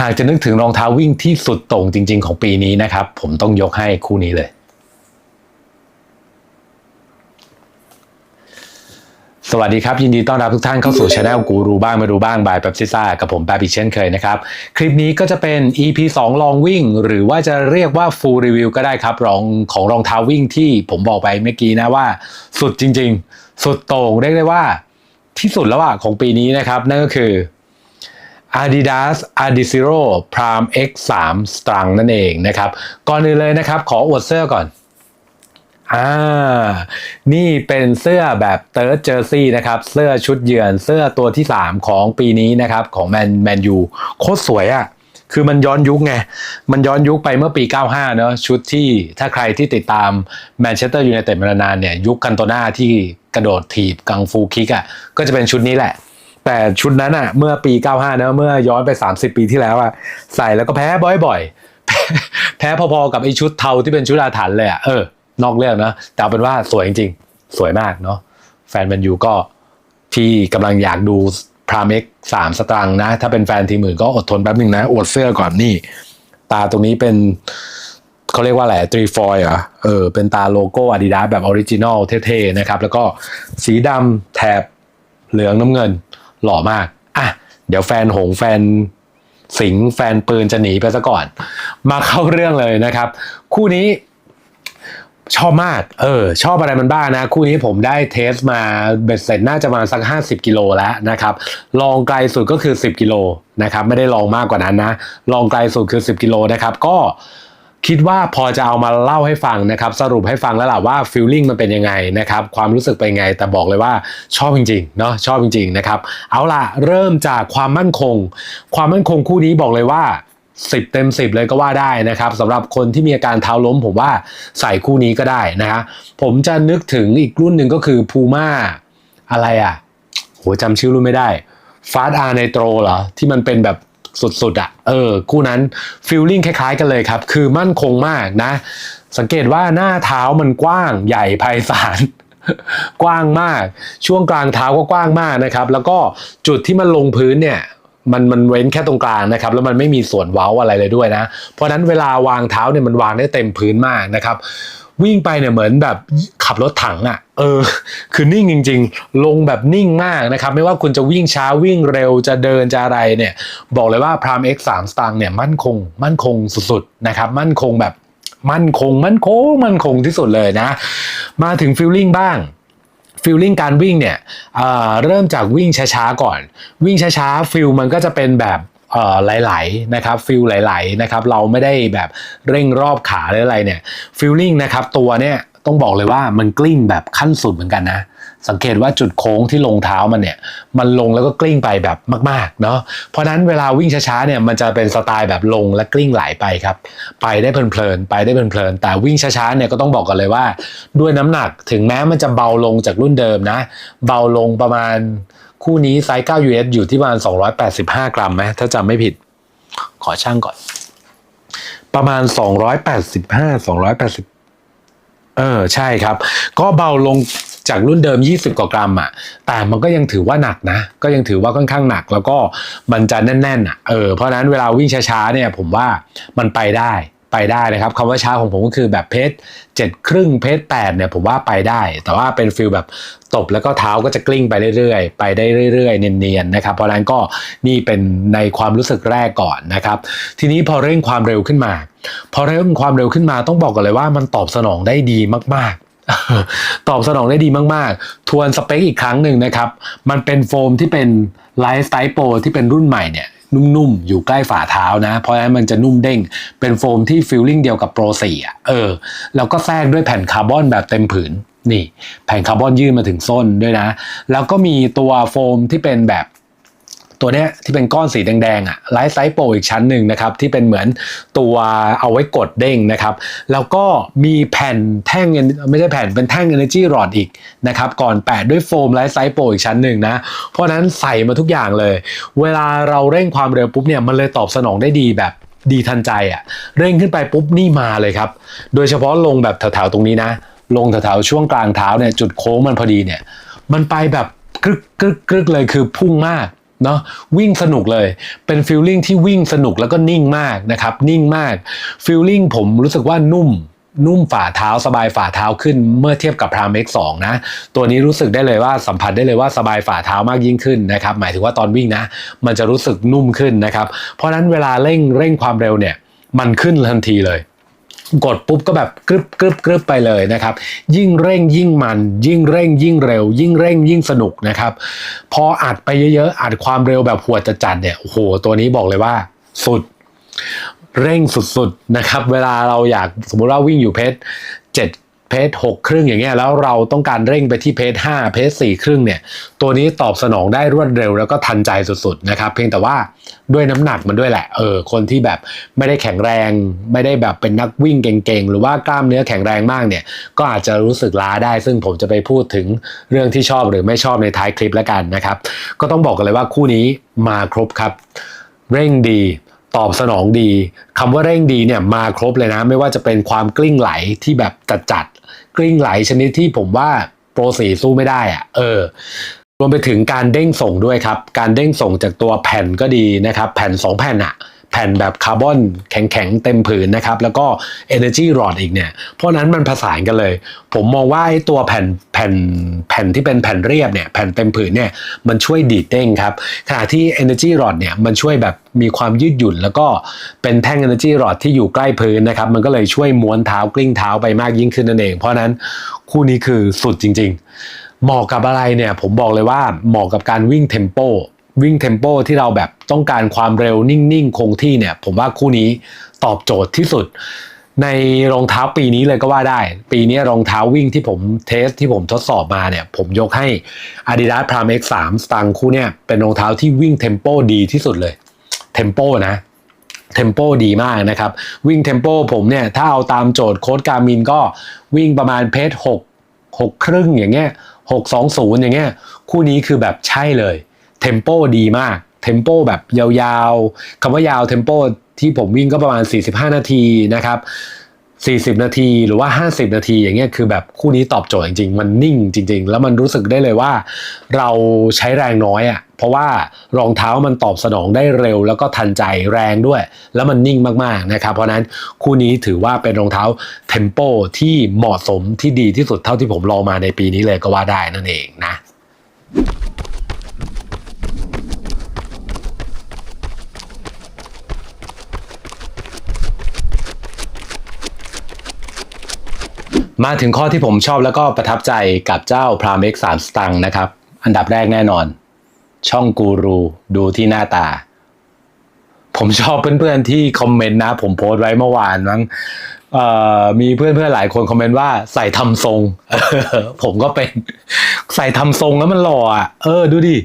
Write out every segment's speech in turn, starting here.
หากจะนึกถึงรองเท้าวิ่งที่สุดโต่งจริง ๆ ของปีนี้นะครับ ผมต้องยกให้คู่นี้เลย สวัสดีครับ ยินดีต้อนรับทุกท่านเข้าสู่ช anel กูรู้บ้างไม่รู้บ้างบายแป๊บซิซ่ากับผมแป๊บอีกเช่นเคยนะครับ คลิปนี้ก็จะเป็น EP 2 ลองวิ่ง หรือว่าจะเรียกว่า full review ก็ได้ครับรองของรองเท้าวิ่งที่ผมบอกไปเมื่อกี้นะว่า สุดจริง ๆ สุดโต่งเรียกได้ว่าที่สุดแล้วอะของปีนี้นะครับ นั่นก็คือ Adidas Adizero Prime X3 Strung นั่นเองนะครับ ก่อนอื่นเลยนะครับ ขออวดเสื้อก่อนอ่า นี่เป็นเสื้อแบบเติร์ดเจอร์ซี่นะครับ เสื้อชุดเยือน เสื้อตัวที่ 3 ของปีนี้นะครับ ของแมนแมนยูโคตรสวยอะ่ะ คือมันย้อนยุคไง มันย้อนยุคไปเมื่อปี 95 เนอะชุดที่ถ้าใครที่ติดตามแมนเชสเตอร์ยูไนเต็ดมานานเนี่ย ยุคกันโตนาที่กระโดดถีบกังฟูคิกอะ่ะ ก็จะเป็นชุดนี้แหละ แต่ชุดนั้นอะเมื่อปี 95 นะ เมื่อย้อนไป 30 ปีที่แล้วอะใส่แล้วก็แพ้บ่อยๆ แพ้พอๆกับไอชุดเทาที่เป็นชุดอาถรรพ์เลยอะเออ นอกเรื่องนะ แต่เอาเป็นว่าสวยจริงๆ สวยมากเนาะ แฟนแมนยูก็ที่กำลังอยากดูพราเมกสามสตรังนะ ถ้าเป็นแฟนทีมอื่นก็อดทนแป๊บหนึ่งนะอวดเสื้อก่อนนี่ ตาตรงนี้เป็นเขาเรียกว่าอะไรตรีฟอยเหรอเออ เป็นตาโลโก้อาดิดาแบบออริจินอลเท่ๆนะครับ แล้วก็สีดำแถบเหลืองน้ำเงิน หล่อมาก อะ เดี๋ยวแฟนหงแฟนสิงแฟนปืนจะหนีไปซะก่อน มาเข้าเรื่องเลยนะครับ คู่นี้ชอบมาก เออ ชอบอะไรมันบ้างนะ คู่นี้ผมได้เทสมาเบ็ดเสร็จน่าจะมาสัก 50 กิโลแล้วนะครับ ลองไกลสุดก็คือ 10 กิโลนะครับ ไม่ได้ลองมากกว่านั้นนะ ลองไกลสุดคือ 10 กิโลนะครับ ก็ คิดว่าพอจะเอามาเล่าให้ฟังนะครับ สรุปให้ฟังแล้วล่ะว่าฟีลลิ่งมันเป็นยังไงนะครับความรู้สึกเป็นยังไง แต่บอกเลยว่าชอบจริงๆเนาะชอบจริงๆนะครับเอาล่ะเริ่มจากความมั่นคง ความมั่นคงคู่นี้บอกเลยว่า10 เต็ม 10 เลยก็ว่าได้นะครับสำหรับคนที่มีอาการเท้าล้ม ผมว่าใส่คู่นี้ก็ได้นะฮะผมจะนึกถึงอีกรุ่นหนึ่งก็คือ Puma อะไรอะโหจำชื่อรุ่นไม่ได้ฟาสอาร์ในโตรเหรอที่มันเป็นแบบ สุดๆอะเออคู่นั้นฟิลลิ่งคล้ายๆกันเลยครับ คือมั่นคงมากนะ สังเกตว่าหน้าเท้ามันกว้างใหญ่ไพศาลกว้างมาก ช่วงกลางเท้าก็กว้างมากนะครับ แล้วก็จุดที่มันลงพื้นเนี่ยมันมันเว้นแค่ตรงกลางนะครับ แล้วมันไม่มีส่วนเว้าอะไรเลยด้วยนะ เพราะนั้นเวลาวางเท้าเนี่ยมันวางได้เต็มพื้นมากนะครับ วิ่งไปเนี่ยเหมือนแบบขับรถถังอะ่ะ เออ คือนิ่งจริง ๆ ลงแบบนิ่งมากนะครับ ไม่ว่าคุณจะวิ่งช้าวิ่งเร็วจะเดินจะอะไรเนี่ย บอกเลยว่า Prime X 3 Stang เนี่ยมั่นคง มั่นคงสุดๆนะครับ มั่นคงแบบมั่นคง มั่นคง มั่นคงที่สุดเลยนะ มาถึงฟิลลิ่งบ้างฟิลลิ่งการวิ่งเนี่ยเเริ่มจากวิ่งช้าๆก่อน วิ่งช้าๆฟิลมันก็จะเป็นแบบ เอ่อไหลๆนะครับฟิลไหลๆนะครับเราไม่ได้แบบเร่งรอบขาหรืออะไรเนี่ยฟิลลิ่งนะครับตัวเนี่ยต้องบอกเลยว่ามันกลิ้งแบบขั้นสุดเหมือนกันนะ สังเกตว่าจุดโค้งที่ลงเท้ามันเนี่ย มันลงแล้วก็กลิ้งไปแบบมากๆเนาะเพราะฉะนั้นเวลาวิ่งช้าๆเนี่ยมันจะเป็นสไตล์แบบลงและกลิ้งไหลไปครับ ไปได้เพลินๆไปได้เพลินๆแต่วิ่งช้าๆเนี่ยก็ต้องบอกกันเลยว่า ด้วยน้ำหนักถึงแม้มันจะเบาลงจากรุ่นเดิมนะ เบาลงประมาณ คู่นี้ไซส์9 US อยู่ที่ประมาณ 285 กรัมไหมถ้าจำไม่ผิด ขอช่างก่อน ประมาณ 285 280 เออ ใช่ครับ ก็เบาลงจากรุ่นเดิม 20 กว่ากรัมอะ แต่มันก็ยังถือว่าหนักนะ ก็ยังถือว่าค่อนข้างหนัก แล้วก็มันจะแน่นๆอะ เออ เพราะฉะนั้นเวลาวิ่งช้าๆเนี่ย ผมว่ามันไปได้ ไปได้นะครับคำว่าช้าของผมก็คือแบบเพจเจ็ดครึ่งเพจแปดเนี่ยผมว่าไปได้ แต่ว่าเป็นฟิลแบบตบแล้วก็เท้าก็จะกลิ้งไปเรื่อยๆ ไปได้เรื่อยๆ เนียนๆนะครับ เพราะฉะนั้นก็นี่เป็นในความรู้สึกแรกก่อนนะครับ ทีนี้พอเร่งความเร็วขึ้นมา พอเร่งความเร็วขึ้นมาต้องบอกกันเลยว่ามันตอบสนองได้ดีมากๆตอบสนองได้ดีมาก ๆ ทวนสเปคอีกครั้งหนึ่งนะครับ มันเป็นโฟมที่เป็นไลฟ์สไตล์โปรที่เป็นรุ่นใหม่เนี่ย นุ่มๆ อยู่ใกล้ฝ่าเท้านะ เพราะฉะนั้นมันจะนุ่มเด้ง เป็นโฟมที่ฟิลลิ่งเดียวกับโปร4อะเออ แล้วก็แทรกด้วยแผ่นคาร์บอนแบบเต็มผืนนี่ แผ่นคาร์บอนยื่นมาถึงส้นด้วยนะ แล้วก็มีตัวโฟมที่เป็นแบบ ตัวเนี้ยที่เป็นก้อนสีแดงๆอะไลท์ไซส์โปรอีกชั้นหนึ่งนะครับที่เป็นเหมือนตัวเอาไว้กดเด้งนะครับ แล้วก็มีแผ่นแท่งไม่ใช่แผ่นเป็นแท่ง Energy Rod อีกนะครับก่อนแปะด้วยโฟมไลท์ไซส์โปรอีกชั้นหนึ่งนะ เพราะนั้นใส่มาทุกอย่างเลย เวลาเราเร่งความเร็วปุ๊บเนี่ยมันเลยตอบสนองได้ดีแบบดีทันใจอะเร่งขึ้นไปปุ๊บนี่มาเลยครับ โดยเฉพาะลงแบบแถวๆตรงนี้นะ ลงแถวๆช่วงกลางเท้าเนี่ยจุดโค้งมันพอดีเนี่ย มันไปแบบกรึกกรึกกรึกเลยคือพุ่งมาก เนาะวิ่งสนุกเลย เป็นฟีลลิ่งที่วิ่งสนุกแล้วก็นิ่งมากนะครับ นิ่งมากฟีลลิ่งผมรู้สึกว่านุ่มนุ่มฝ่าเท้าสบายฝ่าเท้าขึ้นเมื่อเทียบกับพรามเอ็กสองนะ ตัวนี้รู้สึกได้เลยว่าสัมผัสได้เลยว่าสบายฝ่าเท้ามากยิ่งขึ้นนะครับ หมายถึงว่าตอนวิ่งนะ มันจะรู้สึกนุ่มขึ้นนะครับ เพราะฉะนั้นเวลาเร่งเร่งความเร็วเนี่ย มันขึ้นทันทีเลย กดปุ๊บก็แบบกรึบกรึบกรึบไปเลยนะครับ ยิ่งเร่งยิ่งมัน ยิ่งเร่งยิ่งเร็ว ยิ่งเร่งยิ่งสนุกนะครับ พออัดไปเยอะๆอัดความเร็วแบบหัวจะจัดเนี่ยโอ้โหตัวนี้บอกเลยว่า สุด เร่งสุดๆนะครับ เวลาเราอยากสมมุติว่าวิ่งอยู่เพจเจ็ด เพจหกครึ่งอย่างเงี้ยแล้วเราต้องการเร่งไปที่เพจห้าเพจสี่ครึ่งเนี่ยตัวนี้ตอบสนองได้รวดเร็วแล้วก็ทันใจสุดๆนะครับเพียงแต่ว่าด้วยน้ำหนักมันด้วยแหละเออคนที่แบบไม่ได้แข็งแรง ไม่ได้แบบเป็นนักวิ่งเก่งๆ หรือว่ากล้ามเนื้อแข็งแรงมากเนี่ยก็อาจจะรู้สึกล้าได้ ซึ่งผมจะไปพูดถึงเรื่องที่ชอบหรือไม่ชอบในท้ายคลิปแล้วกันนะครับ ก็ต้องบอกกันเลยว่าคู่นี้มาครบครับ เร่งดีตอบสนองดีคำว่าเร่งดีเนี่ยมาครบเลยนะ ไม่ว่าจะเป็นความกลิ้งไหลที่แบบจัดจัด กลิ้งไหลชนิดที่ผมว่าโปรสีสู้ไม่ได้อะเออรวมไปถึงการเด้งส่งด้วยครับ การเด้งส่งจากตัวแผ่นก็ดีนะครับ แผ่น 2 แผ่นอะ แผ่นแบบคาร์บอนแข็งๆ เต็มผืนนะครับ แล้วก็ Energy Rod อีกเนี่ย เพราะนั้นมันผสานกันเลย ผมมองว่าไอ้ตัวแผ่นแผ่นแผ่นที่เป็นแผ่นเรียบเนี่ยแผ่นเต็มผืนเนี่ยมันช่วยดีดเด้งครับขณะที่ Energy Rod เนี่ยมันช่วยแบบมีความยืดหยุ่น แล้วก็เป็นแท่ง Energy Rod ที่อยู่ใกล้พื้นนะครับ มันก็เลยช่วยม้วนเท้ากลิ้งเท้าไปมากยิ่งขึ้นนั่นเอง เพราะฉะนั้นคู่นี้คือสุดจริง ๆ เหมาะกับอะไรเนี่ยผมบอกเลยว่าเหมาะกับการวิ่งเทมโป วิ่งเทมโปที่เราแบบต้องการความเร็วนิ่งๆ คงที่เนี่ย ผมว่าคู่นี้ตอบโจทย์ที่สุด ในรองเท้าปีนี้เลยก็ว่าได้ ปีนี้รองเท้าวิ่งที่ผมเทสที่ผมทดสอบมาเนี่ย ผมยกให้ Adidas Prime X3 สตังคู่เนี่ยเป็นรองเท้าที่วิ่งเทมโปดีที่สุดเลยเทมโปนะเทมโปดีมากนะครับ วิ่งเทมโปผมเนี่ย ถ้าเอาตามโจทย์โค้ดการมินก็วิ่งประมาณเพจหกหกครึ่งอย่างเงี้ยหกสองศูนย์อย่างเงี้ย คู่นี้คือแบบใช่เลย เทมโปดีมาก เทมโปแบบยาวๆคำว่ายาวเทมโปที่ผมวิ่งก็ประมาณ 45 นาทีนะครับ40 นาทีหรือว่า 50 นาทีอย่างเงี้ยคือแบบคู่นี้ตอบโจทย์จริงๆ มันนิ่งจริง ๆ แล้วมันรู้สึกได้เลยว่า เราใช้แรงน้อยอะ่ะเพราะว่ารองเท้ามันตอบสนองได้เร็ว แล้วก็ทันใจแรงด้วย แล้วมันนิ่งมากๆนะครับเพราะนั้นคู่นี้ถือว่าเป็นรองเท้าเทมโปที่เหมาะสมที่ดีที่สุดเท่าที่ผมลองมาในปีนี้เลยก็ว่าได้นั่นเองนะ มาถึงข้อที่ผมชอบแล้วก็ประทับใจกับเจ้าพรามเอ็กสามสตังนะครับ อันดับแรกแน่นอน ช่องกูรูดูที่หน้าตา ผมชอบเพื่อนๆที่คอมเมนต์นะ ผมโพสต์ไว้เมื่อวานมั้งเอ่อมีเพื่อนๆหลายคนคอมเมนต์ว่าใส่ทำทรงผมก็เป็น ใส่ทำทรงแล้วมันหล่ออะเออ ดูดิ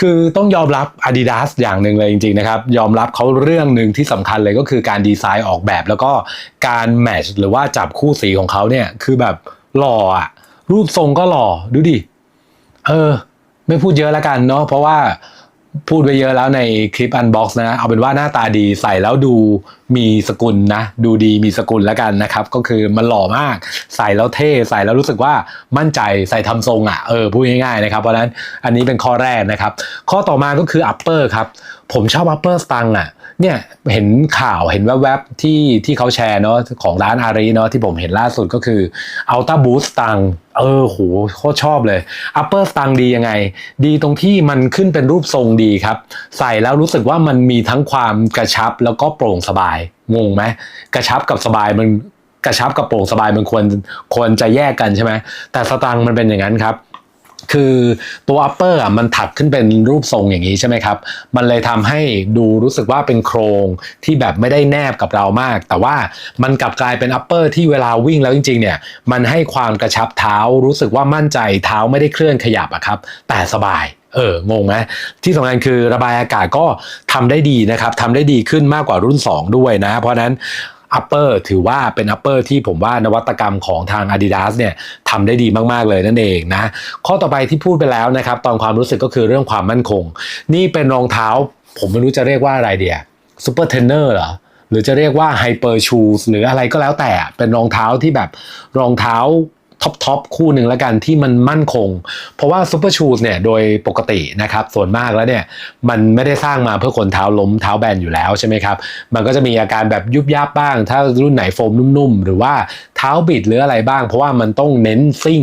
คือต้องยอมรับ Adidas อย่างหนึ่งเลยจริงๆนะครับ ยอมรับเขาเรื่องหนึ่งที่สำคัญเลยก็คือการดีไซน์ออกแบบ แล้วก็การแมชหรือว่าจับคู่สีของเขาเนี่ยคือแบบหล่ออะรูปทรงก็หล่อดูดิเออ ไม่พูดเยอะแล้วกันเนาะเพราะว่าพูดไปเยอะแล้วในคลิปอันบ็อกซ์นะ เอาเป็นว่าหน้าตาดีใส่แล้วดูมีสกุลนะ ดูดีมีสกุลแล้วกันนะครับ ก็คือมันหล่อมาก ใส่แล้วเท่ใส่แล้วรู้สึกว่ามั่นใจใส่ทำทรงอะ่ะเออพูดง่ายๆนะครับเพราะนั้นอันนี้เป็นข้อแรกนะครับ ข้อต่อมาก็คือ upper ครับผมชอบ upper สตังอะเนี่ยเห็นข่าวเห็นแวบๆที่ที่เขาแชร์เนาะของร้านอารีเนาะที่ผมเห็นล่าสุดก็คือ Ultra Boost ตังเออโหโคตรชอบเลย Upper ตังดียังไง ดีตรงที่มันขึ้นเป็นรูปทรงดีครับ ใส่แล้วรู้สึกว่ามันมีทั้งความกระชับแล้วก็โปร่งสบายงงไหมกระชับกับสบายมันกระชับกับโปร่งสบายมันควรควรจะแยกกันใช่ไหมแต่สตังค์มันเป็นอย่างนั้นครับ คือตัว upper อะมันถักขึ้นเป็นรูปทรงอย่างนี้ใช่ไหมครับ มันเลยทำให้ดูรู้สึกว่าเป็นโครงที่แบบไม่ได้แนบกับเรามาก แต่ว่ามันกลับกลายเป็น upper ที่เวลาวิ่งแล้วจริง ๆ เนี่ย มันให้ความกระชับเท้ารู้สึกว่ามั่นใจเท้าไม่ได้เคลื่อนขยับอะครับ แต่สบาย เอองงไหมที่สำคัญคือระบายอากาศก็ทำได้ดีนะครับทำได้ดีขึ้นมากกว่ารุ่น 2 ด้วยนะ เพราะนั้น upper ถือว่าเป็น upper ที่ผมว่านวัตกรรมของทาง Adidas เนี่ยทำได้ดีมาก ๆ เลยนั่นเองนะ ข้อต่อไปที่พูดไปแล้วนะครับ ตอนความรู้สึกก็คือเรื่องความมั่นคง นี่เป็นรองเท้า ผมไม่รู้จะเรียกว่าอะไรเดียซูเปอร์เทนเนอร์เหรอหรือจะเรียกว่าไฮเปอร์ชูสหรืออะไรก็แล้วแต่เป็นรองเท้าที่แบบรองเท้า ท็อปทอปคู่หนึ่งแล้วกันที่มันมั่นคง เพราะว่าซูเปอร์ชูสเนี่ยโดยปกตินะครับส่วนมากแล้วเนี่ยมันไม่ได้สร้างมาเพื่อคนเท้าล้มเท้าแบนอยู่แล้วใช่ไหมครับมันก็จะมีอาการแบบยุบยับบ้าง ถ้ารุ่นไหนโฟมนุ่มๆ หรือว่าเท้าบิดหรืออะไรบ้าง เพราะว่ามันต้องเน้นซิ่ง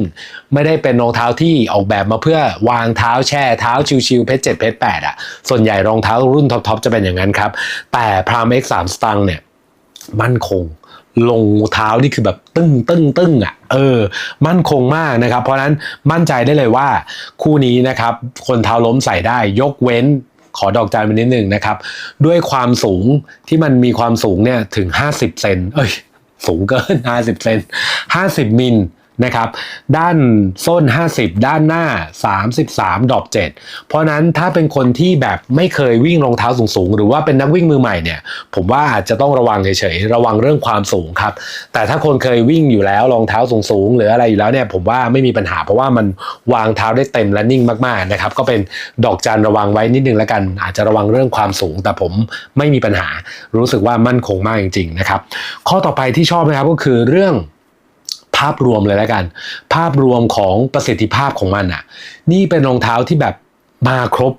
ไม่ได้เป็นรองเท้าที่ออกแบบมาเพื่อวางเท้าแช่เท้าชิวๆเพชรเจ็ดเพชรแปดอะส่วนใหญ่รองเท้ารุ่นท็อปๆจะเป็นอย่างนั้นครับแต่พราม X3 Stang เนี่ยมั่นคง ลงเท้านี่คือแบบตึ้งตึ้งตึ้งอะเออ มั่นคงมากนะครับ เพราะนั้นมั่นใจได้เลยว่าคู่นี้นะครับ คนเท้าล้มใส่ได้ยกเว้นขอดอกจันไปนิดนึงนะครับ ด้วยความสูงที่มันมีความสูงเนี่ยถึง 50 เซนเอ้ยสูงเกิน 50 เซน50 มิล นะครับ ด้านส้น 50 ด้านหน้า 33ดอป7เพราะนั้นถ้าเป็นคนที่แบบไม่เคยวิ่งรองเท้าสูงๆ หรือว่าเป็นนักวิ่งมือใหม่เนี่ย ผมว่าอาจจะต้องระวังเฉยๆ ระวังเรื่องความสูงครับ แต่ถ้าคนเคยวิ่งอยู่แล้วรองเท้าสูงๆ หรืออะไรอยู่แล้วเนี่ย ผมว่าไม่มีปัญหาเพราะว่ามันวางเท้าได้เต็มและนิ่งมากๆนะครับ ก็เป็นดอกจันระวังไว้นิดนึงแล้วกัน อาจจะระวังเรื่องความสูง แต่ผมไม่มีปัญหา รู้สึกว่ามั่นคงมากจริง ๆ นะครับ ข้อต่อไปที่ชอบนะครับก็คือเรื่อง ภาพรวมเลยแล้วกัน ภาพรวมของประสิทธิภาพของมันอะ นี่เป็นรองเท้าที่แบบมาครบ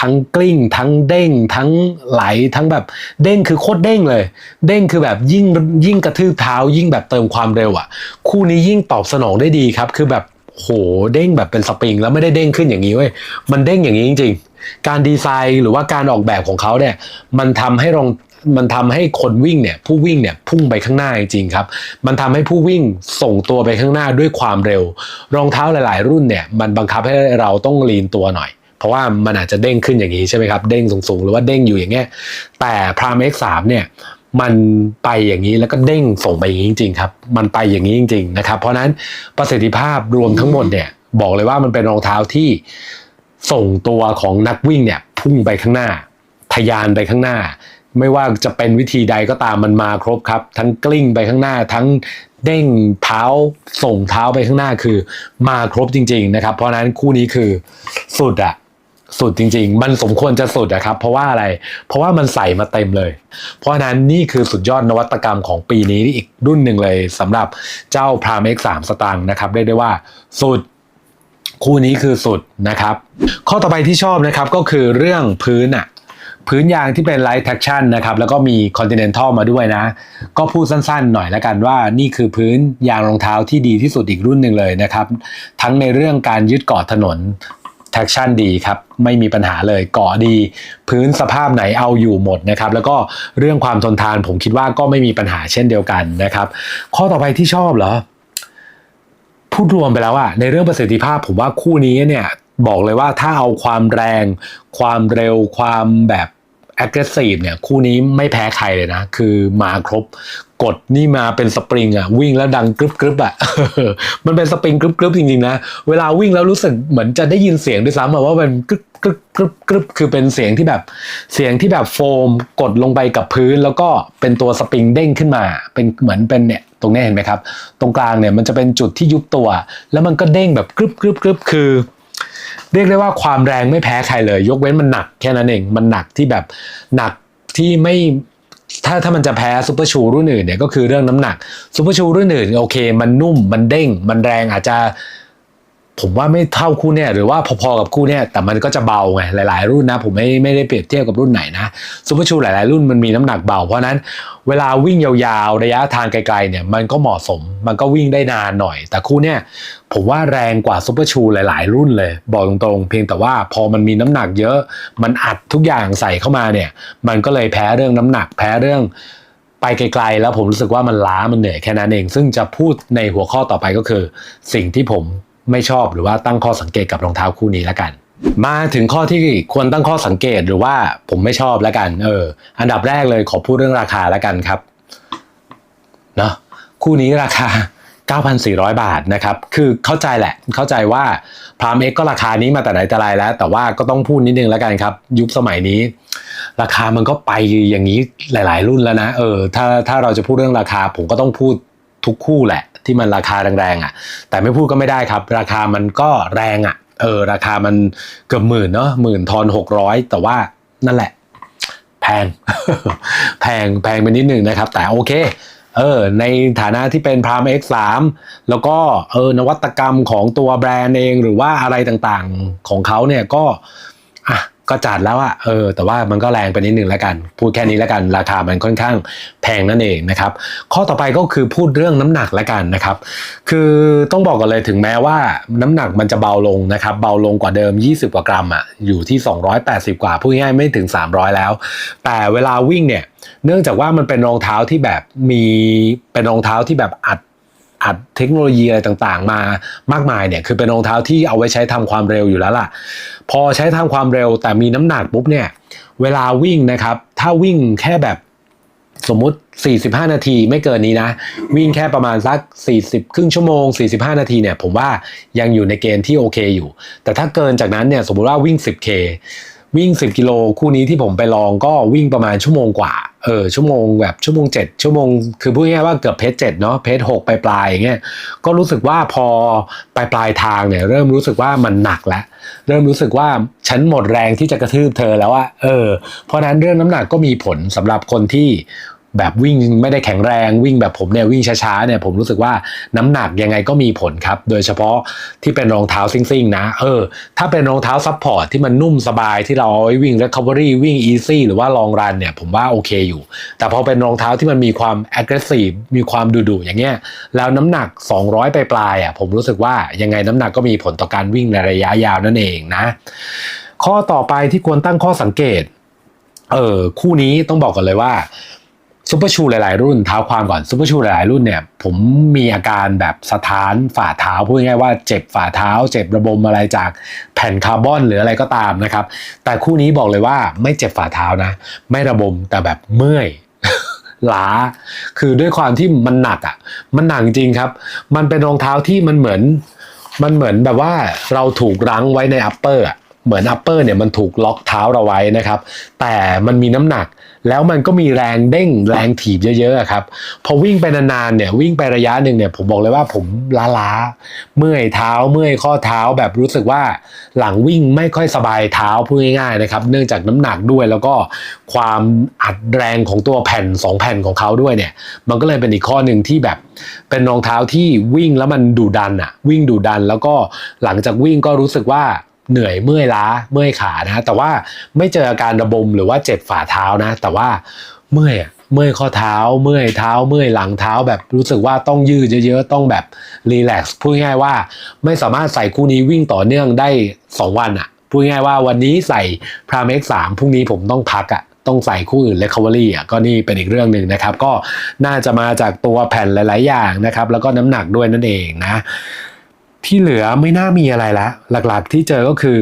ทั้งกลิ้ง ทั้งเด้ง ทั้งไหลทั้งแบบเด้งคือโคตรเด้งเลย เด้งคือแบบยิ่งยิ่งกระทืบเท้า ยิ่งแบบเติมความเร็วอะ คู่นี้ยิ่งตอบสนองได้ดีครับ คือแบบโหเด้งแบบเป็นสปริง แล้วไม่ได้เด้งขึ้นอย่างนี้เว้ยมันเด้งอย่างนี้จริง ๆ การดีไซน์หรือว่าการออกแบบของเขาเนี่ยมันทำให้รอง มันทำให้คนวิ่งเนี่ยผู้วิ่งเนี่ยพุ่งไปข้างหน้าจริงๆครับ มันทำให้ผู้วิ่งส่งตัวไปข้างหน้าด้วยความเร็ว รองเท้าหลาย ๆ รุ่นเนี่ยมันบังคับให้เราต้องลีนตัวหน่อย เพราะว่ามันอาจจะเด้งขึ้นอย่างนี้ใช่ไหมครับ เด้งสูงๆ หรือว่าเด้งอยู่อย่างเงี้ยแต่พราม X3 เนี่ยมันไปอย่างนี้แล้วก็เด้งส่งไปอย่างนี้จริงๆครับ มันไปอย่างนี้จริง ๆ นะครับ เพราะฉะนั้นประสิทธิภาพรวมทั้งหมดเนี่ยบอกเลยว่ามันเป็นรองเท้าที่ส่งตัวของนักวิ่งเนี่ยพุ่งไปข้างหน้าทะยานไปข้างหน้า ไม่ว่าจะเป็นวิธีใดก็ตามมันมาครบครับ ทั้งกลิ้งไปข้างหน้าทั้งเด้งเท้าส่งเท้าไปข้างหน้าคือมาครบจริง ๆ นะครับ เพราะนั้นคู่นี้คือสุดอะสุดจริง ๆ มันสมควรจะสุดอะครับเพราะว่าอะไร เพราะว่ามันใส่มาเต็มเลย เพราะฉะนั้นนี่คือสุดยอดนวัตกรรมของปีนี้อีกรุ่นหนึ่งเลยสำหรับเจ้า Prime X3 สตางค์นะครับเรียกได้ว่าสุดคู่นี้คือสุดนะครับ ข้อต่อไปที่ชอบนะครับก็คือเรื่องพื้นอะ พื้นยางที่เป็น Light Traction นะครับแล้วก็มี Continental มาด้วยนะ ก็พูดสั้นๆหน่อยแล้วกันว่านี่คือพื้นยางรองเท้าที่ดีที่สุดอีกรุ่นหนึ่งเลยนะครับ ทั้งในเรื่องการยึดเกาะถนน traction ดีครับไม่มีปัญหาเลยเกาะดี พื้นสภาพไหนเอาอยู่หมดนะครับ แล้วก็เรื่องความทนทานผมคิดว่าก็ไม่มีปัญหาเช่นเดียวกันนะครับ ข้อต่อไปที่ชอบเหรอพูดรวมไปแล้วอะในเรื่องประสิทธิภาพผมว่าคู่นี้เนี่ยบอกเลยว่าถ้าเอาความแรง ความเร็วความแบบ aggressive เนี่ยคู่นี้ไม่แพ้ใครเลยนะ คือมาครบกดนี่มาเป็นสปริงอะวิ่งแล้วดังกรึบกรึบอะมันเป็นสปริงกรึบกรึบจริงๆนะ เวลาวิ่งแล้วรู้สึกเหมือนจะได้ยินเสียงด้วยซ้ำว่ามันกรึบกรึบกรึบกรึบคือเป็นเสียงที่แบบเสียงที่แบบโฟมกดลงไปกับพื้น แล้วก็เป็นตัวสปริงเด้งขึ้นมา เป็นเหมือนเป็นเนี่ยตรงนี้เห็นไหมครับ ตรงกลางเนี่ยมันจะเป็นจุดที่ยุบตัว แล้วมันก็เด้งแบบกรึบกรึบกรึบคือ เรียกได้ว่าความแรงไม่แพ้ใครเลย ยกเว้นมันหนักแค่นั้นเอง มันหนักที่แบบหนักที่ไม่ถ้าถ้ามันจะแพ้ซูเปอร์ชูรุ่นอื่นเนี่ยก็คือเรื่องน้ำหนักซูเปอร์ชูรุ่นอื่นโอเค มันนุ่มมันเด้ง มันแรงอาจจะ ผมว่าไม่เท่าคู่เนี่ยหรือว่าพอๆกับคู่เนี่ยแต่มันก็จะเบาไงหลาย ๆ รุ่นนะ ผมไม่ไม่ได้เปรียบเทียบกับรุ่นไหนนะซูเปอร์ชูหลาย ๆ รุ่นมันมีน้ำหนักเบา เพราะนั้นเวลาวิ่งยาวๆ ระยะทางไกล ๆ เนี่ยมันก็เหมาะสมมันก็วิ่งได้นานหน่อย แต่คู่เนี่ยผมว่าแรงกว่าซูเปอร์ชูหลาย ๆ รุ่นเลย บอกตรงๆ เพียงแต่ว่าพอมันมีน้ำหนักเยอะ มันอัดทุกอย่างใส่เข้ามาเนี่ย มันก็เลยแพ้เรื่องน้ำหนักแพ้เรื่องไปไกลๆ แล้วผมรู้สึกว่ามันล้ามันเหนื่อยแค่นั้นเอง ซึ่งจะพูดในหัวข้อต่อไปก็คือ สิ่งที่ผม ไม่ชอบหรือว่าตั้งข้อสังเกตกับรองเท้าคู่นี้แล้วกัน มาถึงข้อที่ควรตั้งข้อสังเกตหรือว่าผมไม่ชอบแล้วกันเอออันดับแรกเลยขอพูดเรื่องราคาแล้วกันครับเนาะคู่นี้ราคา9,400 บาทนะครับ คือเข้าใจแหละ เข้าใจว่าพรามเอ็กก็ราคานี้มาแต่ไหนแต่ไรแล้ว แต่ว่าก็ต้องพูดนิดนึงแล้วกันครับ ยุคสมัยนี้ ราคามันก็ไปอย่างนี้หลาย ๆ รุ่นแล้วนะ เออ ถ้าถ้าเราจะพูดเรื่องราคา ผมก็ต้องพูดทุกคู่แหละ ที่มันราคาแรงๆอะ แต่ไม่พูดก็ไม่ได้ครับ ราคามันก็แรงอะ เออ ราคามันเกือบหมื่นเนาะหมื่นทอนหกร้อยแต่ว่านั่นแหละ แพง แพงแพงไปนิดหนึ่งนะครับ แต่โอเคเออในฐานะที่เป็นพราม X3 แล้วก็เออนวัตกรรมของตัวแบรนด์เองหรือว่าอะไรต่างๆของเขาเนี่ยก็ ก็จัดแล้วอะเออ แต่ว่ามันก็แรงไปนิดนึงแล้วกัน พูดแค่นี้แล้วกัน ราคามันค่อนข้างแพงนั่นเองนะครับ ข้อต่อไปก็คือพูดเรื่องน้ำหนักแล้วกันนะครับ คือต้องบอกกันเลยถึงแม้ว่าน้ำหนักมันจะเบาลงนะครับ เบาลงกว่าเดิม 20 กว่ากรัมอะอยู่ที่ 280 กว่า พูดง่ายๆไม่ถึง 300 แล้ว แต่เวลาวิ่งเนี่ย เนื่องจากว่ามันเป็นรองเท้าที่แบบมีเป็นรองเท้าที่แบบอัด อัดเทคโนโลยีอะไรต่างๆ มามากมายเนี่ยคือเป็นรองเท้าที่เอาไว้ใช้ทำความเร็วอยู่แล้วล่ะ พอใช้ทำความเร็วแต่มีน้ำหนักปุ๊บเนี่ยเวลาวิ่งนะครับ ถ้าวิ่งแค่แบบสมมุติ 45 นาทีไม่เกินนี้นะ วิ่งแค่ประมาณสัก 40 ครึ่งชั่วโมง 45 นาทีเนี่ยผมว่ายังอยู่ในเกณฑ์ที่โอเคอยู่ แต่ถ้าเกินจากนั้นเนี่ยสมมุติว่าวิ่ง 10K วิ่ง 10 กิโลคู่นี้ที่ผมไปลองก็วิ่งประมาณชั่วโมงกว่า เออ ชั่วโมงแบบชั่วโมง 7 ชั่วโมง คือพูดง่ายๆว่าเกือบเพจเจ็ดเนาะเพจหกปลายๆอย่างเงี้ย ก็รู้สึกว่าพอปลายปลายทางเนี่ย เริ่มรู้สึกว่ามันหนักแล้ว เริ่มรู้สึกว่าฉันหมดแรงที่จะกระทืบเธอแล้วอะเออ เพราะฉะนั้นเรื่องน้ำหนักก็มีผลสำหรับคนที่ แบบวิ่งไม่ได้แข็งแรงวิ่งแบบผมเนี่ยวิ่งช้าๆเนี่ยผมรู้สึกว่าน้ำหนักยังไงก็มีผลครับ โดยเฉพาะที่เป็นรองเท้าซิ่งๆนะเออถ้าเป็นรองเท้าซับพอร์ตที่มันนุ่มสบายที่เราเอาไว้วิ่ง recovery วิ่ง easy หรือว่าลองรันเนี่ยผมว่าโอเคอยู่ แต่พอเป็นรองเท้าที่มันมีความ aggressive มีความดุๆอย่างเงี้ยแล้วน้ำหนัก 200 ไปปลายอะผมรู้สึกว่ายังไงน้ำหนักก็มีผลต่อการวิ่งในระยะยาวนั่นเองนะ ข้อต่อไปที่ควรตั้งข้อสังเกตเออคู่นี้ต้องบอกกันเลยว่า ซูเปอร์ชูหลาย ๆ รุ่นเท้าความก่อนซูเปอร์ชูหลาย ๆ รุ่นเนี่ยผมมีอาการแบบสะท้านฝ่าเท้าพูดง่ายว่าเจ็บฝ่าเท้า เจ็บระบมอะไรจากแผ่นคาร์บอนหรืออะไรก็ตามนะครับ แต่คู่นี้บอกเลยว่าไม่เจ็บฝ่าเท้านะ ไม่ระบมแต่แบบเมื่อยล้า คือด้วยความที่มันหนักอะมันหนักจริงครับ มันเป็นรองเท้าที่มันเหมือน มันเหมือนแบบว่าเราถูกรั้งไว้ในอัปเปอร์เหมือนอัปเปอร์เนี่ยมันถูกล็อกเท้าเราไว้นะครับ แต่มันมีน้ำหนัก แล้วมันก็มีแรงเด้งแรงถีบเยอะๆครับพอวิ่งไปนานๆเนี่ยวิ่งไประยะหนึ่งเนี่ยผมบอกเลยว่าผมล้าๆเมื่อยเท้าเมื่อยข้อเท้าแบบรู้สึกว่าหลังวิ่งไม่ค่อยสบายเท้าพูดง่ายๆนะครับ เนื่องจากน้ำหนักด้วยแล้วก็ความอัดแรงของตัวแผ่นสองแผ่นของเขาด้วยเนี่ย มันก็เลยเป็นอีกข้อหนึ่งที่แบบ เป็นรองเท้าที่วิ่งแล้วมันดุดันอะวิ่งดุดันแล้วก็หลังจากวิ่งก็รู้สึกว่า เหนื่อยเมื่อยล้าเมื่อยขานะ แต่ว่าไม่เจออาการระบมหรือว่าเจ็บฝ่าเท้านะ แต่ว่าเมื่อยอเมื่อยข้อเท้า เมื่อยเท้า เมื่อยหลังเท้า แบบรู้สึกว่าต้องยืดเยอะๆ ต้องแบบรีแลกซ์พูดง่ายว่า ไม่สามารถใส่คู่นี้วิ่งต่อเนื่องได้ 2 วันอะพูดง่ายว่าวันนี้ใส่พราเมกสามพรุ่งนี้ผมต้องพักอะต้องใส่คู่อื่น recovery อะก็นี่เป็นอีกเรื่องหนึ่งนะครับ ก็น่าจะมาจากตัวแผ่นหลาย ๆ อย่างนะครับ แล้วก็น้ำหนักด้วยนั่นเองนะ ที่เหลือไม่น่ามีอะไรละ หลักๆที่เจอก็คือ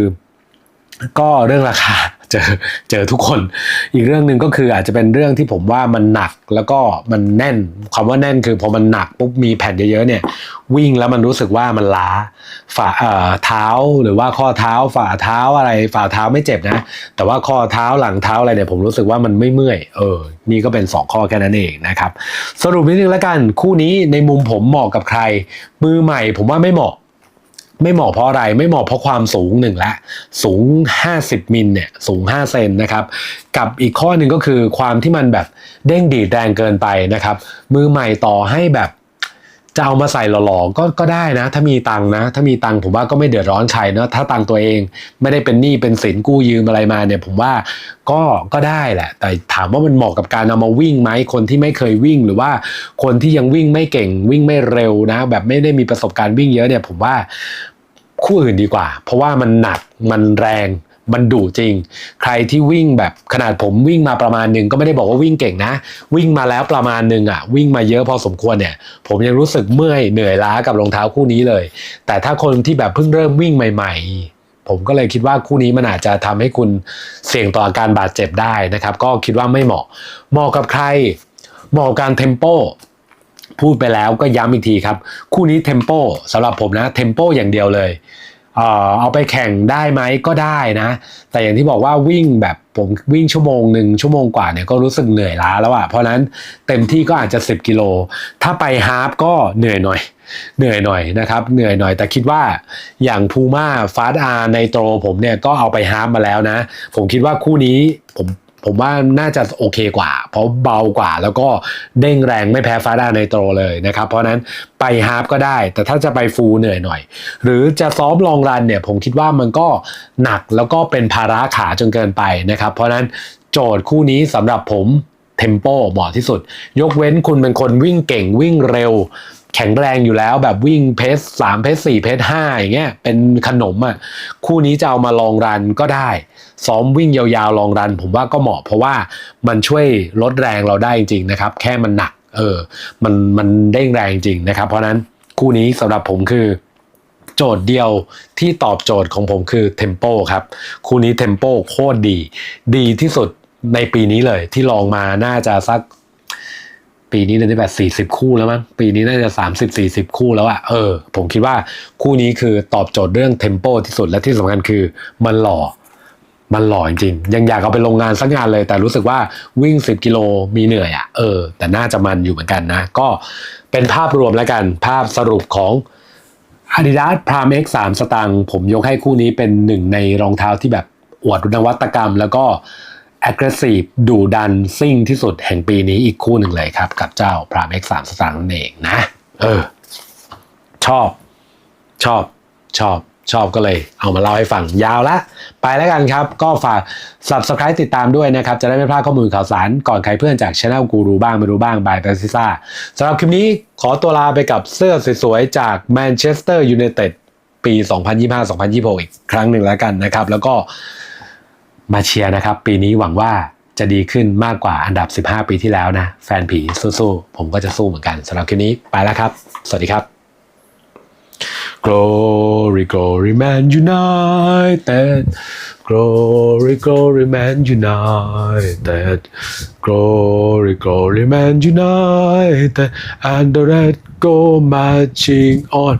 ก็เรื่องราคาเจอเจอทุกคน อีกเรื่องหนึ่งก็คืออาจจะเป็นเรื่องที่ผมว่ามันหนักแล้วก็มันแน่นความว่าแน่นคือพอมันหนักปุ๊บมีแผ่นเยอะๆเนี่ย วิ่งแล้วมันรู้สึกว่ามันล้าฝ่าเอ่อเท้าหรือว่าข้อเท้าฝ่าเท้าอะไรฝ่าเท้าไม่เจ็บนะ แต่ว่าข้อเท้าหลังเท้าอะไรเนี่ยผมรู้สึกว่ามันไม่เมื่อยเออนี่ก็เป็น 2 ข้อแค่นั้นเองนะครับ สรุปนิดนึงแล้วกันคู่นี้ในมุมผมเหมาะกับใคร มือใหม่ผมว่าไม่เหมาะ ไม่เหมาะเพราะอะไรไม่เหมาะเพราะความสูงหนึ่งละสูง 50มิลเนี่ยสูง 5 เซนนะครับกับอีกข้อหนึ่งก็คือความที่มันแบบเด้งดีดแรงเกินไปนะครับ มือใหม่ต่อให้แบบ จะเอามาใส่หล่อๆก็ก็ได้นะ ถ้ามีตังนะ ถ้ามีตังผมว่าก็ไม่เดือดร้อนใครเนอะถ้าตังตัวเองไม่ได้เป็นหนี้เป็นสินกู้ยืมอะไรมาเนี่ย ผมว่าก็ก็ได้แหละ แต่ถามว่ามันเหมาะกับการเอามาวิ่งไหมคนที่ไม่เคยวิ่งหรือว่าคนที่ยังวิ่งไม่เก่งวิ่งไม่เร็วนะ แบบไม่ได้มีประสบการณ์วิ่งเยอะเนี่ย ผมว่าคู่อื่นดีกว่า เพราะว่ามันหนักมันแรง มันดุจริง ใครที่วิ่งแบบขนาดผมวิ่งมาประมาณหนึ่งก็ไม่ได้บอกว่าวิ่งเก่งนะ วิ่งมาแล้วประมาณหนึ่งอะวิ่งมาเยอะพอสมควรเนี่ยผมยังรู้สึกเมื่อยเหนื่อยล้ากับรองเท้าคู่นี้เลย แต่ถ้าคนที่แบบเพิ่งเริ่มวิ่งใหม่ ๆผมก็เลยคิดว่าคู่นี้มันอาจจะทำให้คุณเสี่ยงต่ออาการบาดเจ็บได้นะครับ ก็คิดว่าไม่เหมาะ เหมาะกับใคร เหมาะกับการเทมโปพูดไปแล้วก็ย้ำอีกทีครับ คู่นี้เทมโปสำหรับผมนะเทมโปอย่างเดียวเลย เออเอาไปแข่งได้ไหมก็ได้นะ แต่อย่างที่บอกว่าวิ่งแบบผมวิ่งชั่วโมงหนึ่งชั่วโมงกว่าเนี่ยก็รู้สึกเหนื่อยล้าแล้วอะเพราะนั้นเต็มที่ก็อาจจะ 10 กิโล ถ้าไปฮาร์ปก็เหนื่อยหน่อย เหนื่อยหน่อยนะครับ เหนื่อยหน่อย แต่คิดว่าอย่างพูม่าฟาสอาในโตรผมเนี่ยก็เอาไปฮาร์ปมาแล้วนะ ผมคิดว่าคู่นี้ผม ผมว่าน่าจะโอเคกว่า เพราะเบากว่าแล้วก็เด้งแรงไม่แพ้ฟาดาในโตรเลยนะครับ เพราะนั้นไปฮาร์ฟก็ได้ แต่ถ้าจะไปฟูลเหนื่อยหน่อย หรือจะซ้อมลองรันเนี่ยผมคิดว่ามันก็หนักแล้วก็เป็นภาระขาจนเกินไปนะครับ เพราะนั้นโจทย์คู่นี้สำหรับผมเทมโปเหมาะที่สุด ยกเว้นคุณเป็นคนวิ่งเก่งวิ่งเร็ว แข็งแรงอยู่แล้วแบบวิ่งเพสสามเพสสี่เพสห้าอย่างเงี้ยเป็นขนมอะคู่นี้จะเอามาลองรันก็ได้ ซ้อมวิ่งยาวๆลองรัน ผมว่าก็เหมาะเพราะว่ามันช่วยลดแรงเราได้จริงๆนะครับ แค่มันหนักเออมันมันเด้งแรงจริงนะครับ เพราะฉะนั้นคู่นี้สำหรับผมคือโจทย์เดียวที่ตอบโจทย์ของผมคือเทมโปครับ คู่นี้เทมโปโคตรดี ดีที่สุดในปีนี้เลยที่ลองมาน่าจะสัก ปีนี้เนี่ยได้แบบสี่สิบคู่แล้วมั้งปีนี้น่าจะสามสิบสี่สิบคู่แล้วอะเออ ผมคิดว่าคู่นี้คือตอบโจทย์เรื่องเทมโปที่สุดและที่สำคัญคือมันหล่อ มันหล่อจริงๆยังอยากเอาไปลงงานสักงานเลย แต่รู้สึกว่าวิ่ง 10 กิโลมีเหนื่อยอะ่ะเออ แต่น่าจะมันอยู่เหมือนกันนะ ก็เป็นภาพรวมแล้วกัน ภาพสรุปของ Adidas Prime X 3สตางค์ผมยกให้คู่นี้เป็นหนึ่งในรองเท้าที่แบบอวดนวัตกรรมแล้วก็ aggressive ดุดันซิ่งที่สุดแห่งปีนี้อีกคู่หนึ่งเลยครับ กับเจ้า Prime X 3สตางค์นั่นเองนะ เออ ชอบ ชอบ ชอบ ชอบก็เลย เอามาเล่าให้ฟังยาวละ ไปแล้วกันครับ ก็ฝาก subscribe ติดตามด้วยนะครับ จะได้ไม่พลาดข้อมูลข่าวสารก่อนใครเพื่อนจาก Channel กูรูบ้างไม่รู้บ้างบายแปซิซ่าสำหรับคลิปนี้ขอตัวลาไปกับเสื้อสวยๆจาก Manchester United ปี 2025-2026 อีกครั้งหนึ่งแล้วกันนะครับ แล้วก็ มาเชียร์นะครับ ปีนี้หวังว่าจะดีขึ้นมากกว่าอันดับ 15 ปีที่แล้วนะ แฟนผีสู้ๆ ผมก็จะสู้เหมือนกันสำหรับคลิปนี้ไปแล้วครับ สวัสดีครับ Glory, glory, man united. Glory, glory, man united. Glory, glory, man united. And the red go marching on.